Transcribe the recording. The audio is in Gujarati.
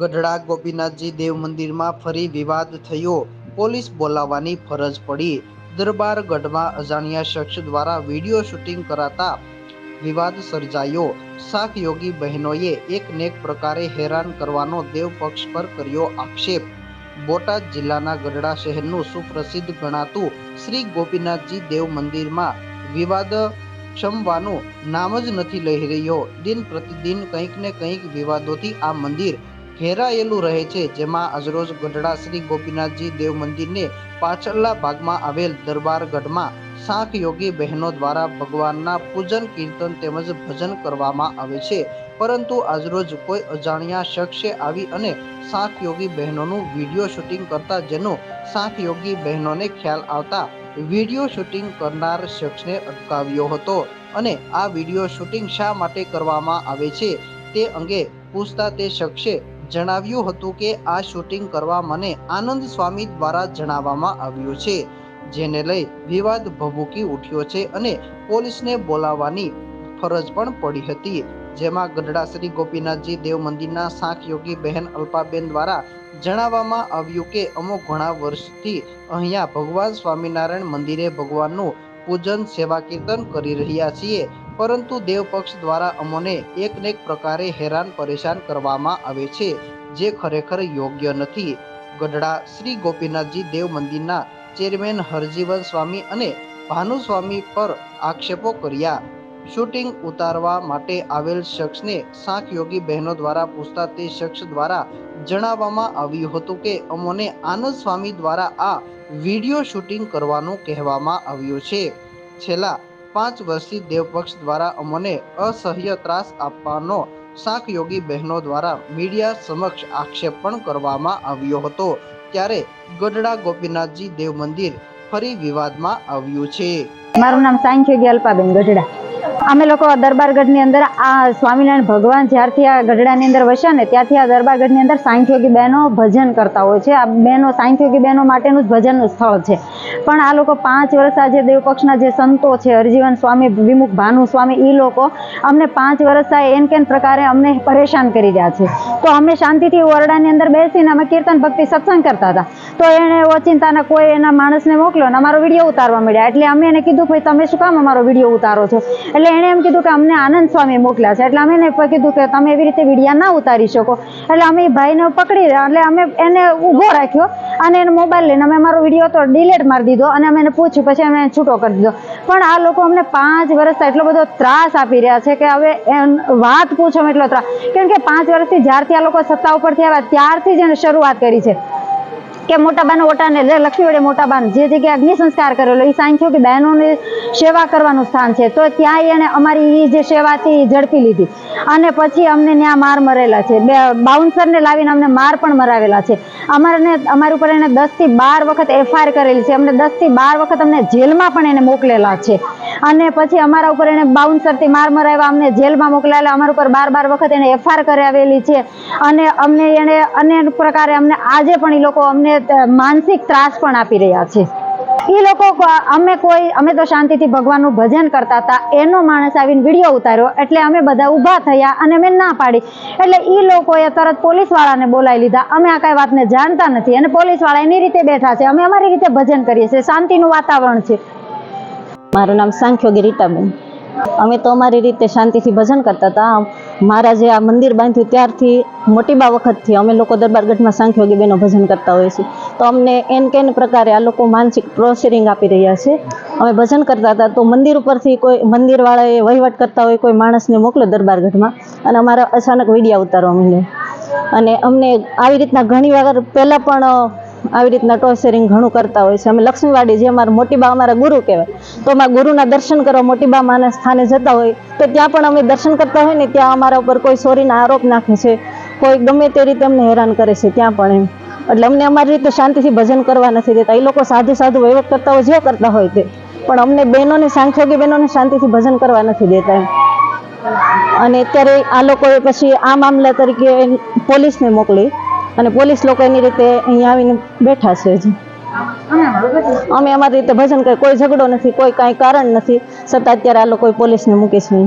ગઢડા ગોપીનાથજી દેવ મંદિરમાં ફરી વિવાદ થયો. પોલીસ બોલાવવાની ફરજ પડી. દરબારગઢમાં અજાણ્યા શખ્સ દ્વારા વીડિયો શૂટિંગ કરાતા વિવાદ સર્જાયો. શાક યોગી બહેનોએ એકનેક પ્રકારે હેરાન કરવાનો દેવ પક્ષ પર કર્યો આક્ષેપ. બોટાદ જિલ્લાના ગઢડા શહેરનું સુપ્રસિદ્ધ ગણાતું શ્રી ગોપીનાથજી દેવ મંદિરમાં વિવાદ ક્ષમવાનું નામ જ નથી લઈ રહ્યો. દિન પ્રતિદિન કંઈક ને કંઈક વિવાદોથી આ મંદિર ઘેરાયેલું રહે છે, જેમાં આજરોજ ગઢડા શ્રી ગોપીનાથજી દેવ મંદિરને પાછળના ભાગમાં આવેલ દરબારગઢમાં શાંખ યોગી બહેનો દ્વારા ભગવાનના પૂજન, કીર્તન તેમજ ભજન કરવામાં આવે છે. પરંતુ આજરોજ કોઈ અજાણ્યા શખ્સે આવી અને શાંખ યોગી બહેનોનું વીડિયો શૂટિંગ કરતા, જેનો શાંખ યોગી બહેનોને ખ્યાલ આવતા વીડિયો શૂટિંગ કરનાર શખ્સને અટકાવ્યો હતો અને આ વીડિયો શૂટિંગ શા માટે કરવામાં આવે છે તે અંગે પૂછતા તે શખ્સે જણાવ્યું હતું કે આ શૂટિંગ કરવા મને આનંદ સ્વામી દ્વારા જણાવવામાં આવ્યું છે, જેને લઈ વિવાદ ભભૂકી ઉઠ્યો છે અને પોલીસને બોલાવવાની ફરજ પણ પડી હતી. જેમાં ગઢડા શ્રી ગોપીનાથજી દેવ મંદિરના શાંખ યોગી બહેન અલ્પાબેન દ્વારા જણાવવામાં આવ્યું કે અમુક ઘણા વર્ષથી અહીંયા ભગવાન સ્વામિનારાયણ મંદિરે ભગવાનનું પૂજન, સેવા, કીર્તન કરી રહ્યા છીએ. પરંતુ દેવ પક્ષ દ્વારા અમોને એકનેક પ્રકારે હેરાન પરેશાન કરવામાં આવે છે, જે ખરેખર યોગ્ય નથી. ગઢડા શ્રી ગોપીનાથજી દેવ મંદિરના ચેરમેન હરજીવન સ્વામી અને ભાનુસ્વામી પર આક્ષેપો કર્યા. શૂટિંગ ઉતારવા માટે આવેલ શખ્સને શાંખ યોગી બહેનો દ્વારા પૂછતા તે શખ્સ દ્વારા જણાવવામાં આવ્યું હતું કે, અમોને આનંદ સ્વામી દ્વારા આ વીડિયો શૂટિંગ કરવાનું કહેવામાં આવ્યું છે. છેલ્લા પાંચ વર્ષથી દેવપક્ષ દ્વારા અમને અસહ્ય ત્રાસ આપવાનો શાક યોગી બહેનો દ્વારા મીડિયા સમક્ષ આક્ષેપ પણ કરવામાં આવ્યો હતો. ત્યારે ગઢડા ગોપીનાથજી દેવ મંદિર ફરી વિવાદમાં આવ્યું છે. મારું નામ સાંખ્યોગી અલ્પાબેન ગઢડા. અમે લોકો દરબારગઢની અંદર આ સ્વામિનારાયણ ભગવાન જ્યારથી આ ગઢડાની અંદર વસ્યા ને ત્યારથી આ દરબારગઢની અંદર સાંખ્યોગી બહેનો ભજન કરતા હોય છે. આ બહેનો સાંખ્યોગી બહેનો માટેનું જ ભજનનું સ્થળ છે. પણ આ લોકો પાંચ વર્ષ આ જે દેવપક્ષના જે સંતો છે, હરજીવન સ્વામી, વિમુખ ભાનુ સ્વામી એ લોકો અમને પાંચ વર્ષ આ એન કેન પ્રકારે અમને પરેશાન કરી રહ્યા છે. તો અમે શાંતિથી ઓરડાની અંદર બેસીને અમે કીર્તન ભક્તિ સત્સંગ કરતા હતા. તો એણે ઓચિંતાના કોઈ એના માણસને મોકલ્યો અને અમારો વીડિયો ઉતારવા મળ્યા. એટલે અમે એને કીધું, ભાઈ, તમે શું કામ અમારો વીડિયો ઉતારો છો? એટલે એણે એમ કીધું કે અમને આનંદ સ્વામી મોકલ્યા છે. એટલે અમે એને કીધું કે તમે એવી રીતે વિડીયા ના ઉતારી શકો. એટલે અમે ભાઈને પકડી રહ્યા. એટલે અમે એને ઊભો રાખ્યો અને એને મોબાઈલ લઈને અમે મારો વીડિયો તો ડિલેટ મારી દીધો અને અમે એને પૂછ્યું, પછી અમે છૂટો કરી દીધો. પણ આ લોકો અમને પાંચ વર્ષથી એટલો બધો ત્રાસ આપી રહ્યા છે કે હવે એમ વાત પૂછો એટલો ત્રાસ. કેમ કે પાંચ વર્ષથી જ્યારથી આ લોકો સત્તા ઉપરથી આવ્યા ત્યારથી જ એને શરૂઆત કરી છે. કે મોટાબાન ઓટાને લક્ષ્મી વડે મોટાબાન જે જગ્યાએ અગ્નિ સંસ્કાર કરેલો એ સાંખ્યો કે બહેનોની સેવા કરવાનું સ્થાન છે. તો ત્યાં એને અમારી એ જે સેવાથી એ ઝડપી લીધી. અને પછી અમને ત્યાં માર મરેલા છે. બે બાઉન્સરને લાવીને અમને માર પણ મરાવેલા છે. અમારને, અમારી ઉપર એને દસથી બાર વખત એફઆઈઆર કરેલી છે. અમને દસથી બાર વખત અમને જેલમાં પણ એને મોકલેલા છે. અને પછી અમારા ઉપર એને બાઉન્સરથી માર મરાવ્યા, અમને જેલમાં મોકલાયેલા, અમારા ઉપર બાર બાર વખત એને એફઆર કરાવેલી છે. અને અમને એને અન્ય પ્રકારે અમને આજે પણ એ લોકો અમને માનસિક ત્રાસ પણ આપી રહ્યા છે. એ લોકો અમે કોઈ, અમે તો શાંતિથી ભગવાનનું ભજન કરતા હતા. એનો માણસ આવીને વીડિયો ઉતાર્યો, એટલે અમે બધા ઊભા થયા અને અમે ના પાડી. એટલે એ લોકોએ તરત પોલીસવાળાને બોલાવી લીધા. અમે આ કાંઈ વાતને જાણતા નથી. અને પોલીસવાળા એની રીતે બેઠા છે. અમે અમારી રીતે ભજન કરીએ છીએ. શાંતિનું વાતાવરણ છે. મારું નામ સાંખ્યોગી રીટાબેન. અમે તો અમારી રીતે શાંતિથી ભજન કરતા હતા. મારા જે આ મંદિર બાંધ્યું ત્યારથી મોટી બા વખતથી અમે લોકો દરબારગઢમાં સાંખ્યોગી બહેનો ભજન કરતા હોઈએ છીએ. તો અમને એન કેન પ્રકારે આ લોકો માનસિક પ્રોસેરિંગ આપી રહ્યા છે. અમે ભજન કરતા હતા. તો મંદિર ઉપરથી કોઈ મંદિરવાળાએ વહીવટ કરતા હોય કોઈ માણસને મોકલો દરબારગઢમાં અને અમારા અચાનક વિડીયા ઉતારવા માંડ્યા. અને અમને આવી રીતના ઘણી વાર પહેલાં પણ આવી રીતના ટોર્ચરિંગ ઘણું કરતા હોય છે. અમે લક્ષ્મીવાડી, જે અમારા મોટીબા અમારા ગુરુ કહેવાય, તો અમારા ગુરુના દર્શન કરવા મોટીબા માના સ્થાને જતા હોય, તો ત્યાં પણ અમે દર્શન કરતા હોય ને, ત્યાં અમારા ઉપર કોઈ સોરીના આરોપ નાખે છે. કોઈ ગમે તે રીતે અમને હેરાન કરે છે ત્યાં પણ એમ. એટલે અમને અમારી રીતે શાંતિથી ભજન કરવા નથી દેતા. એ લોકો સાધુ સાધુ વહીવટ કરતા હોય જે કરતા હોય તે. પણ અમને બહેનોને સાંખ્યોગી બહેનોને શાંતિથી ભજન કરવા નથી દેતા અને અત્યારે આ લોકોએ પછી આ મામલા તરીકે પોલીસને મોકલી. અને પોલીસ લોકો એની રીતે અહીંયા આવીને બેઠા છે હજી અમે અમારી રીતે ભજન કરી કોઈ ઝઘડો નથી, કોઈ કાંઈ કારણ નથી છતાં અત્યારે આ લોકો પોલીસને મૂકી છે.